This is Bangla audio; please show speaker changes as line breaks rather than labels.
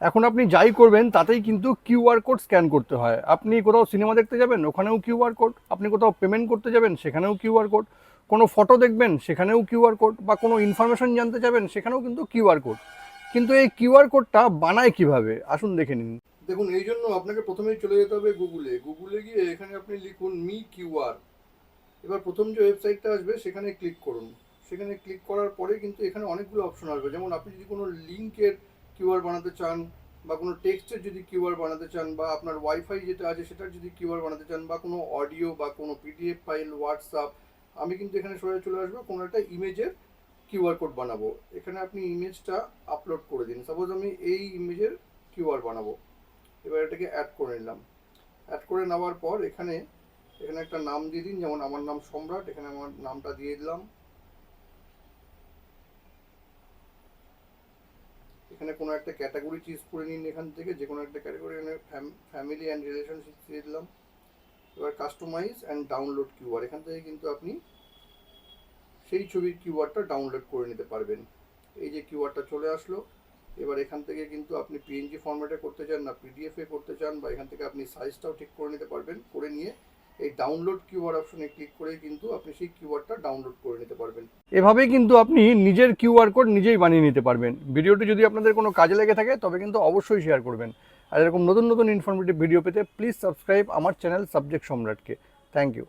এখন আপনি যাই করবেন, তাতেই কিন্তু কিউআর কোড স্ক্যান করতে হয়। আপনি কোথাও সিনেমা দেখতে যাবেন, ওখানেও কিউআর কোড। আপনি কোথাও পেমেন্ট করতে যাবেন, সেখানেও কিউআর কোড। কোনো ফটো দেখবেন, সেখানেও কিউআর কোড। বা কোনো ইনফরমেশন জানতে যাবেন, সেখানেও কিন্তু কিউআর কোড। কিন্তু এই কিউআর কোডটা বানায় কীভাবে? আসুন দেখে নিন। দেখুন, এই জন্য আপনাকে প্রথমেই চলে যেতে হবে গুগলে। গুগলে গিয়ে এখানে আপনি লিখুন মি কিউআর এবার প্রথম যে ওয়েবসাইটটা আসবে, সেখানে ক্লিক করুন। সেখানে ক্লিক করার পরে কিন্তু এখানে অনেকগুলো অপশন আসবে। যেমন আপনি যদি কোনো লিঙ্কের কিউআর বানাতে চান বা কোনো টেক্সটের যদি কিউআর বানাতে চান বা আপনার ওয়াইফাই যেটা আছে সেটার যদি কিউআর বানাতে চান বা কোনো অডিও বা কোনো পিডিএফ ফাইল, হোয়াটসঅ্যাপ, আমি কিন্তু এখানে সরাসরি চলে আসব, কোনো একটা ইমেজের কিউআর কোড বানাবো। এখানে আপনি ইমেজটা আপলোড করে দিন। সাপোজ আমি এই ইমেজের কিউআর বানাবো। এবার এটাকে অ্যাড করে নিলাম। অ্যাড করে নেওয়ার পর এখানে এখানে একটা নাম দিয়ে দিন, যেমন আমার নাম সম্রাট, এখানে আমার নামটা দিয়ে দিলাম। এখানে কোনো একটা ক্যাটাগরি চুজ করে নিন এখান থেকে, যে কোনো একটা ক্যাটাগরি এখানে ফ্যামিলি অ্যান্ড রিলেশনশিপ দিয়ে দিলাম। এবার কাস্টমাইজ অ্যান্ড ডাউনলোড কিউআর এখান থেকে কিন্তু আপনি সেই ছবির কিউআরটা ডাউনলোড করে নিতে পারবেন। এই যে কিউআরটা চলে আসলো, এবার এখান থেকে কিন্তু আপনি পিএনজি ফরম্যাটে করতে চান না পিডিএফে করতে চান, বা এখান থেকে আপনি সাইজটাও ঠিক করে নিতে পারবেন, করে নিয়ে এই ডাউনলোড কিওয়ার্ড অপশনে ক্লিক করে কিন্তু আপনি সেই কিওয়ার্ডটা ডাউনলোড করে নিতে পারবেন। এভাবেই কিন্তু আপনি নিজের কিউআর কোড নিজেই বানিয়ে নিতে পারবেন। ভিডিওটি যদি আপনাদের কোনো কাজে লেগে থাকে, তবে কিন্তু অবশ্যই শেয়ার করবেন। আর এরকম নতুন নতুন ইনফরমেটিভ ভিডিও পেতে প্লিজ সাবস্ক্রাইব আমার চ্যানেল সাবজেক্ট সম্রাটকে থ্যাংক ইউ